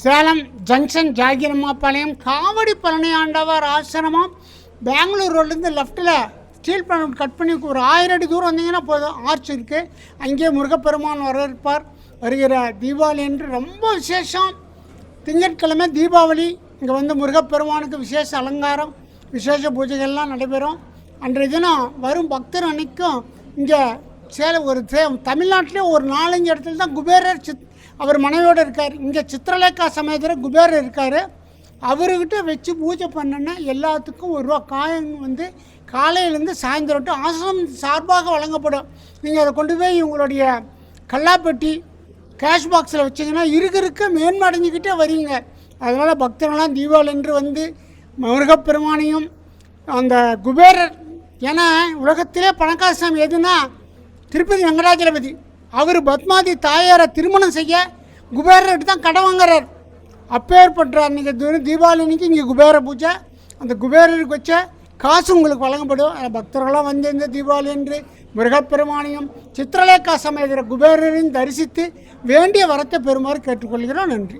Salem junction Jagirammapalayam காவடி பழனி ஆண்டவர் ஆசிரமம். பெங்களூர் ரோட்லேருந்து லெஃப்ட்டில் ஸ்டீல் பிளான் கட் பண்ணி ஒரு ஆயிரம் அடி தூரம் வந்தீங்கன்னா போதும். ஆர்ச் இருக்குது அங்கேயே முருகப்பெருமான் வரவேற்பார். வருகிற தீபாவளி என்று ரொம்ப விசேஷம். திங்கட்கிழமை தீபாவளி. இங்கே வந்து முருகப்பெருமானுக்கு விசேஷ அலங்காரம் விசேஷ பூஜைகள்லாம் நடைபெறும். அன்றைய தினம் வரும் பக்தர் அன்னைக்கும் இங்கே சேலம் ஒரு தமிழ்நாட்டிலே ஒரு நாலஞ்சு இடத்துல தான் குபேரர் சித் அவர் மனைவியோடு இருக்கார். இங்கே சித்திரலேகா சமயத்தில் குபேரர் இருக்கார். அவர்கிட்ட வச்சு பூஜை பண்ணோன்னா எல்லாத்துக்கும் ஒரு ரூபா காயம் வந்து காலையிலேருந்து சாயந்தரம் ஆசிரம் சார்பாக வழங்கப்படும். நீங்கள் அதை கொண்டு போய் உங்களுடைய கல்லாப்பெட்டி கேஷ் பாக்ஸில் வச்சிங்கன்னா இருக்க இருக்க மேன்மடைஞ்சிக்கிட்டே வரீங்க. அதனால் பக்தர்கள்லாம் தீபாவளி என்று வந்து முருகப்பெருமானையும் அந்த குபேரர் ஏன்னா உலகத்திலே பணக்காசாமி எதுனா திருப்பதி வெங்கடாஜலபதி. அவர் பத்மாதி தாயாரை திருமணம் செய்ய குபேரர்கிட்ட தான் கடன் வாங்குறார். அப்பேற்பட்ட அன்றைக்கி தீபாவளி அன்னைக்கு இங்கே குபேர பூஜை. அந்த குபேரருக்கு வச்ச காசு உங்களுக்கு வழங்கப்படும். பக்தர்களாக பக்தர்களாம் வந்து இந்த தீபாவளி என்று மிருகப்பெருமானியம் சித்திரலேகா சமேதர குபேரரின் தரிசித்து வேண்டிய வரத்தை பெறுமாறு கேட்டுக்கொள்கிறோம். நன்றி.